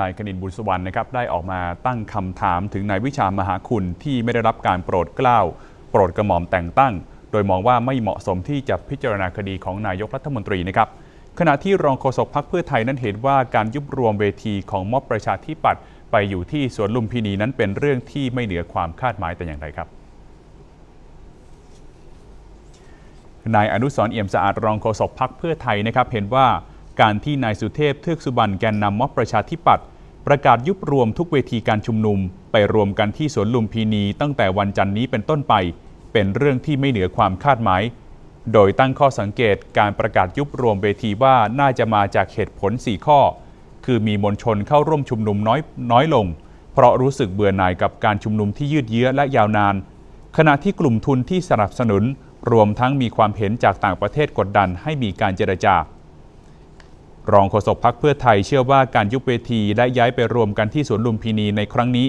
นายคณินบุญสวรรณนะครับได้ออกมาตั้งคำถามถึงนายวิชามหาคุณที่ไม่ได้รับการโปรดเกล้าโปรดกระหม่อมแต่งตั้ง โดยมองว่าไม่เหมาะสมที่จะพิจารณาคดีของนายกรัฐมนตรีนะครับขณะที่รองโฆษกพรรคเพื่อไทยนั้นเห็นว่าการยุบรวมเวทีของม็อบประชาธิปัตย์ไปอยู่ที่สวนลุมพินีนั้นเป็นเรื่องที่ไม่เหนือความคาดหมายแต่อย่างใดครับนายอนุสรเอี่ยมสะอาดรองโฆษกพักเพื่อไทยนะครับเห็นว่า การที่นายสุเทพเทือกสุบรรณแกนนำม็อบประชาธิปัตย์ประกาศยุบรวมทุกเวทีการชุมนุม ไปรวมกันที่สวนลุมพินีตั้งแต่วันจันนี้เป็นต้นไป เป็นเรื่องที่ไม่เหนือความคาดหมาย โดยตั้งข้อสังเกตการประกาศยุบรวมเวทีว่าน่าจะมาจากเหตุผล 4 ข้อ คือมีมวลชนเข้าร่วมชุมนุมน้อยน้อยลง เพราะรู้สึกเบื่อหน่ายกับการชุมนุมที่ยืดเยื้อและยาวนาน ขณะที่กลุ่มทุนที่สนับสนุน รวมทั้งมีความเห็นจากต่างประเทศกดดันให้มีการเจรจา รองโฆษกพักเพื่อไทยเชื่อว่าการยุบเวทีและย้ายไปรวมกันที่สวนลุมพินีในครั้งนี้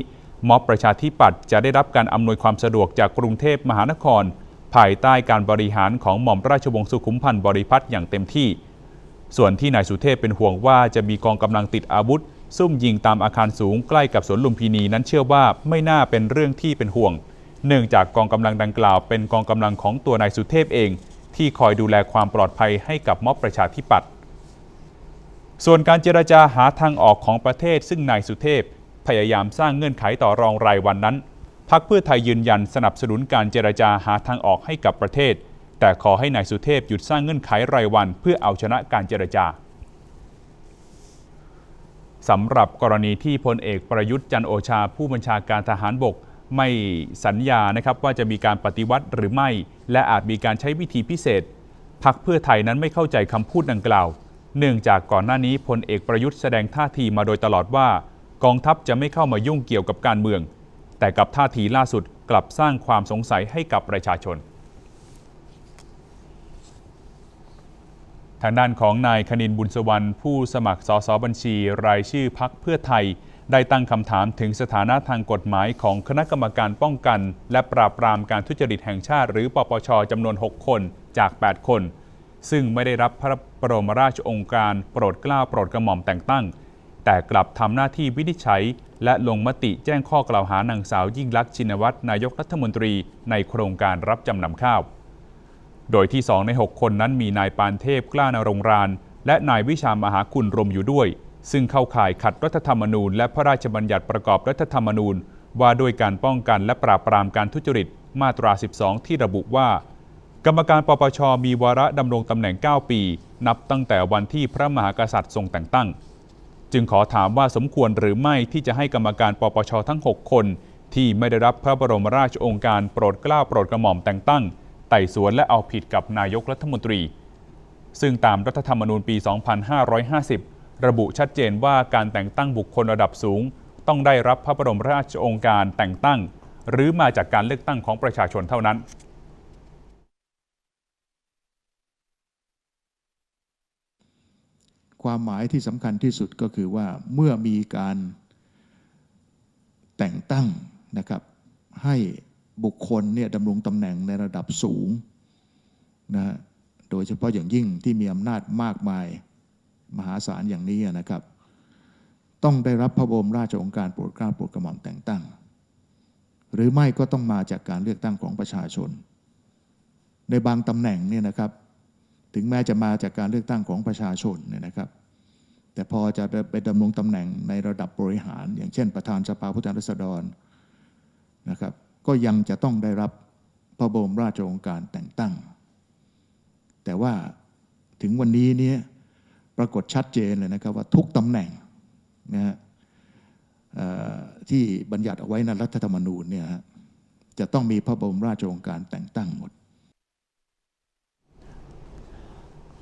ม็อบประชาธิปัตย์จะได้รับการอำนวยความสะดวกจากกรุงเทพมหานคร ภายใต้การบริหารของหม่อมราชวงศ์สุขุมพันธ์บริพัตรอย่างเต็มที่ ส่วนที่นายสุเทพเป็นห่วงว่าจะมีกองกำลังติดอาวุธ ซุ่มยิงตามอาคารสูงใกล้กับสวนลุมพินีนั้นเชื่อว่าไม่น่าเป็นเรื่องที่เป็นห่วง เนื่องจากกองกำลังดังกล่าว เป็นกองกำลังของตัวนายสุเทพเอง ที่คอยดูแลความปลอดภัยให้กับม็อบประชาธิปัตย์ ส่วนการเจรจาหาทางออกของประเทศ ซึ่งนายสุเทพพยายามสร้างเงื่อนไขต่อรองรายวันนั้นพักเพื่อไทยยืนยันสนับสนุนการเจรจาหาทางออกให้กับประเทศ แต่ขอให้นายสุเทพหยุดสร้างเงื่อนไขรายวัน เพื่อเอาชนะการเจรจาสำหรับกรณีที่พลเอกประยุทธ์จันโอชา ผู้บัญชาการทหารบกไม่สัญญานะครับว่าจะมีการปฏิวัติหรือไม่ และอาจมีการใช้วิธีพิเศษพักเพื่อไทยนั้นไม่เข้าใจคำพูดดังกล่าว เนื่องจากก่อนหน้านี้พลเอกประยุทธ์แสดงท่าทีมาโดยตลอดว่า กองทัพจะไม่เข้ามายุ่งเกี่ยวกับการเมือง แต่กับท่าทีล่าสุดกลับสร้างความสงสัยให้กับประชาชน ทางด้านของนายคณินบุญสวรรณผู้สมัครสสบัญชี รายชื่อพักเพื่อไทย ได้ตั้งคำถามถึงสถานะทางกฎหมายของคณะกรรมการป้องกัน และปราบปรามการทุจริตแห่งชาติ หรือปปชจำนวน 6 คนจาก 8 คน ซึ่งไม่ได้รับพระบรมราชองค์การโปรดเกล้าโปรดกระหม่อมแต่งตั้ง แต่กลับทำหน้าที่วินิจฉัย และลงมติแจ้งข้อกล่าวหานางสาวยิ่งลักษณ์ชินวัตรนายกรัฐมนตรีในโครงการรับจำนำข้าว โดยที่2ใน 6 คนนั้นมีนายปานเทพกล้านรงราน และนายวิชามหาคุณรมอยู่ด้วย ซึ่งเข้าข่ายขัดรัฐธรรมนูญ และพระราชบัญญัติประกอบรัฐธรรมนูญ ว่าด้วยการป้องกันและปราบปรามการทุจริตมาตรา 12 ที่ระบุว่า กรรมการปปชมีวาระดำรงตำแหน่ง 9 ปี นับตั้งแต่วันที่พระมหากษัตริย์ทรงแต่งตั้ง จึงขอถามว่าสมควรหรือไม่ที่จะให้กรรมการปปชทั้ง 6 คน ที่ไม่ได้รับพระบรมราชโองการโปรดเกล้าโปรดกระหม่อมแต่งตั้ง ไต่สวนและเอาผิดกับนายกรัฐมนตรี ซึ่งตามรัฐธรรมนูญปี 2550 ระบุชัดเจนว่าการแต่งตั้งบุคคลระดับสูง ต้องได้รับพระบรมราชโองการแต่งตั้ง หรือมาจากการเลือกตั้งของประชาชนเท่านั้น ความหมายที่สำคัญที่สุดก็คือว่าเมื่อมีการแต่งตั้งนะครับ ให้บุคคลเนี่ยดำรงตำแหน่งในระดับสูงนะฮะโดยเฉพาะอย่างยิ่งที่มีอำนาจมากมายมหาศาลอย่างนี้นะครับ ต้องได้รับพระบรมราชโองการโปรดเกล้าโปรดกระหม่อมแต่งตั้ง หรือไม่ก็ต้องมาจากการเลือกตั้งของประชาชน ในบางตำแหน่งเนี่ยนะครับ ถึงแม้จะมาจากการเลือกตั้งของประชาชนเนี่ยนะครับ แต่พอจะไปดำรงตำแหน่งในระดับบริหาร อย่างเช่น ประธานสภาผู้แทนราษฎรนะครับ ก็ยังจะต้องได้รับพระบรมราชโองการแต่งตั้ง แต่ว่าถึงวันนี้เนี่ยปรากฏชัดเจนเลยนะครับว่าทุกตำแหน่งนะฮะที่บัญญัติเอาไว้ในรัฐธรรมนูญเนี่ยจะต้องมีพระบรมราชโองการแต่งตั้งหมด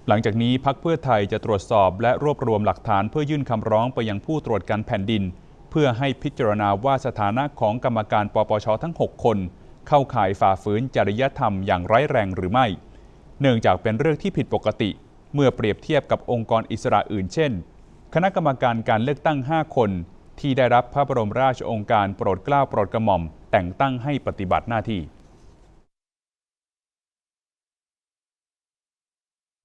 หลังจากนี้พักเพื่อไทยจะตรวจสอบและรวบรวมหลักฐานเพื่อยื่นคำร้องไปยังผู้ตรวจการแผ่นดิน เพื่อให้พิจารณาว่าสถานะของกรรมการปปชทั้ง 6 คน เข้าข่ายฝ่าฝืนจริยธรรมอย่างร้ายแรงหรือไม่ เนื่องจากเป็นเรื่องที่ผิดปกติ เมื่อเปรียบเทียบกับองค์กรอิสระอื่น เช่น คณะกรรมการการเลือกตั้ง 5 คน ที่ได้รับพระบรมราชโองการโปรดเกล้าโปรดกระหม่อม แต่งตั้งให้ปฏิบัติหน้าที่